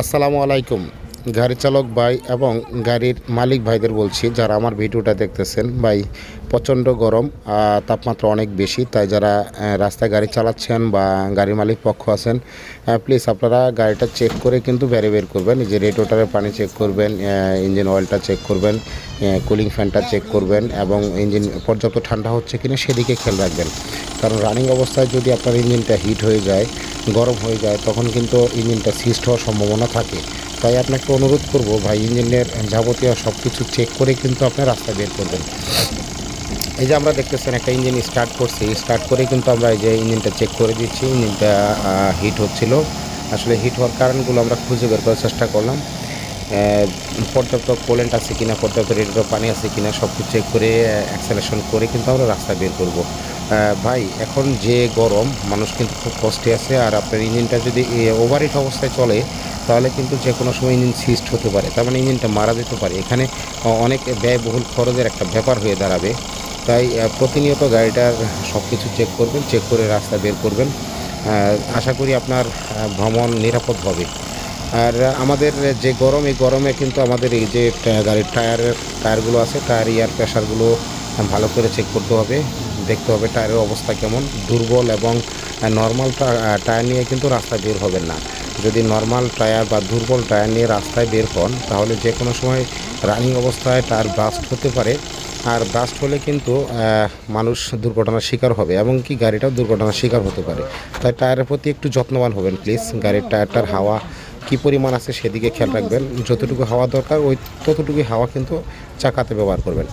আসসালামু আলাইকুম। গাড়ি চালক ভাই এবং গাড়ির মালিক ভাইদের বলছি, যারা আমার ভিডিওটা দেখতেছেন, ভাই প্রচণ্ড গরম তাপমাত্রা অনেক বেশি, তাই যারা রাস্তায় গাড়ি চালাচ্ছেন বা গাড়ির মালিক পক্ষ আছেন প্লিজ আপনারা গাড়িটা চেক করে কিন্তু বেড়ে বের করবেন যে রেডিওটারের পানি চেক করবেন ইঞ্জিন অয়েলটা চেক করবেন কুলিং ফ্যানটা চেক করবেন এবং ইঞ্জিন পর্যাপ্ত ঠান্ডা হচ্ছে কিনা সেদিকে খেয়াল রাখবেন। কারণ রানিং অবস্থায় যদি আপনার ইঞ্জিনটা হিট হয়ে যায় গরম হয়ে যায়, তখন কিন্তু ইঞ্জিনটা সিস্ট হওয়ার সম্ভাবনা থাকে। তাই আপনাকে অনুরোধ করব ভাই, ইঞ্জিনের যাবতীয় সব কিছু চেক করে কিন্তু আপনার রাস্তায় বের করবেন। এই যে আমরা দেখতেছেন একটা ইঞ্জিন স্টার্ট করছি স্টার্ট করে কিন্তু আমরা এই যে ইঞ্জিনটা চেক করে দিচ্ছি, ইঞ্জিনটা হিট হচ্ছিল। আসলে হিট হওয়ার কারণগুলো আমরা খুঁজে বের করার চেষ্টা করলাম। পর্যাপ্ত কোলেন্ট আছে কিনা, পর্যাপ্ত রেডিও পানি আছে কিনা সব কিছু চেক করে অ্যাক্সেলেশন করে কিন্তু আমরা রাস্তায় বের করব। ভাই, এখন যে গরম, মানুষ কিন্তু খুব কষ্টে আছে আর আপনার ইঞ্জিনটা যদি ওভারহিট অবস্থায় চলে, তাহলে কিন্তু যে কোনো সময় ইঞ্জিন সিস্ট হতে পারে। তার মানে ইঞ্জিনটা মারা যেতে পারে। এখানে অনেক ব্যয়বহুল খরচের একটা ব্যাপার হয়ে দাঁড়াবে। তাই প্রতিনিয়ত গাড়িটার সব কিছু চেক করবেন চেক করে রাস্তা বের করবেন। আশা করি আপনার ভ্রমণ নিরাপদ হবে। আর আমাদের যে গরম, এই গরমে কিন্তু আমাদের এই যে গাড়ির টায়ারের টায়ারগুলো আছে, টায়ার, ইয়ার প্রেশারগুলো ভালো করে চেক করতে হবে, দেখতে হবে টায়ারের অবস্থা কেমন। দুর্বল এবং নর্মাল টায়ার নিয়ে কিন্তু রাস্তায় বের হবেন না। যদি নর্মাল টায়ার বা দুর্বল টায়ার নিয়ে রাস্তায় বের হন, তাহলে যে কোনো সময় রানিং অবস্থায় টায়ার ব্রাস্ট হতে পারে। আর ব্রাস্ট হলে কিন্তু মানুষ দুর্ঘটনার শিকার হবে এবং কি, গাড়িটাও দুর্ঘটনার শিকার হতে পারে। তাই টায়ারের প্রতি একটু যত্নবান হবেন প্লিজ গাড়ির টায়ারটার হাওয়া কী পরিমাণ আছে সেদিকে খেয়াল রাখবেন। যতটুকু হাওয়া দরকার, ওই ততটুকু হাওয়া কিন্তু চাকাতে ব্যবহার করবেন।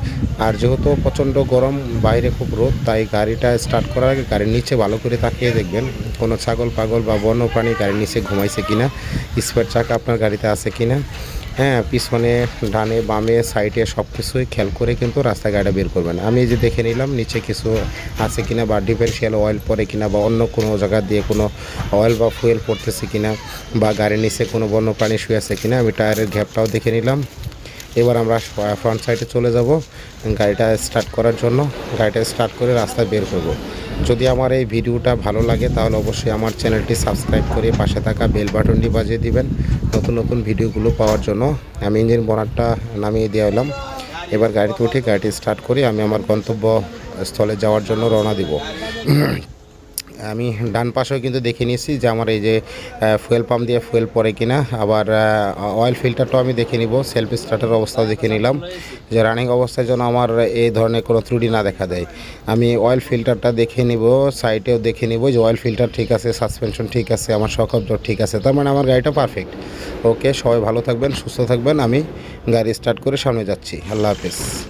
আর যেহেতু প্রচণ্ড গরম, বাইরে খুব রোদ, তাই গাড়িটা স্টার্ট করার আগে গাড়ির নিচে ভালো করে তাকিয়ে দেখবেন কোনো ছাগল, পাগল বা বন্য প্রাণী গাড়ির নিচে ঘুমাইছে কিনা, স্পেয়ার চাকা আপনার গাড়িতে আছে কিনা। হ্যাঁ পিছনে, ডানে, বামে, সাইডে সব কিছুই খেয়াল করে কিন্তু রাস্তায় গাড়িটা বের করবেন। আমি যে দেখে নিলাম, নিচে কিছু আছে কিনা বা ডিফারেন্সিয়াল অয়েল পড়ে কিনা বা অন্য কোনো জায়গা দিয়ে কোনো অয়েল বা ফুয়েল পড়তেছে কিনা বা গাড়ির নিচে কোনো বন্য প্রাণী শুয়ে আছে কিনা, আমি টায়ারের গ্যাপটাও দেখে নিলাম। এবার আমরা ফ্রন্ট সাইডে চলে যাব। গাড়িটা স্টার্ট করার জন্য, গাড়িটা স্টার্ট করে রাস্তায় বের করব। যদি আমার এই ভিডিওটা ভালো লাগে, তাহলে অবশ্যই আমার চ্যানেলটি সাবস্ক্রাইব করে পাশে থাকা বেল বাটনটি বাজিয়ে দিবেন। নতুন নতুন ভিডিওগুলো পাওয়ার জন্য আমি ইঞ্জিন বনারটা নামিয়ে দিয়ে এলাম। এবার গাড়িতে উঠে গাড়িটি স্টার্ট করে, আমি আমার গন্তব্য স্থলে যাওয়ার জন্য রওনা দিব। আমি ডান পাশেও কিন্তু দেখে নিয়েছি যে আমার এই যে ফুয়েল পাম্প দিয়ে ফুয়েল পড়ে কিনা। আবার অয়েল ফিল্টারটাও আমি দেখে নিব সেলফ স্টার্টের অবস্থাও দেখে নিলাম যে রানিং অবস্থায় যেন আমার এই ধরনের কোনো ত্রুটি না দেখা দেয়। আমি অয়েল ফিল্টারটা দেখে নিব সাইডেও দেখে নিব যে অয়েল ফিল্টার ঠিক আছে সাসপেনশন ঠিক আছে, আমার সকব্দ ঠিক আছে। তার মানে আমার গাড়িটা পারফেক্ট ওকে সবাই ভালো থাকবেন, সুস্থ থাকবেন। আমি গাড়ি স্টার্ট করে সামনে যাচ্ছি। আল্লাহ হাফেজ।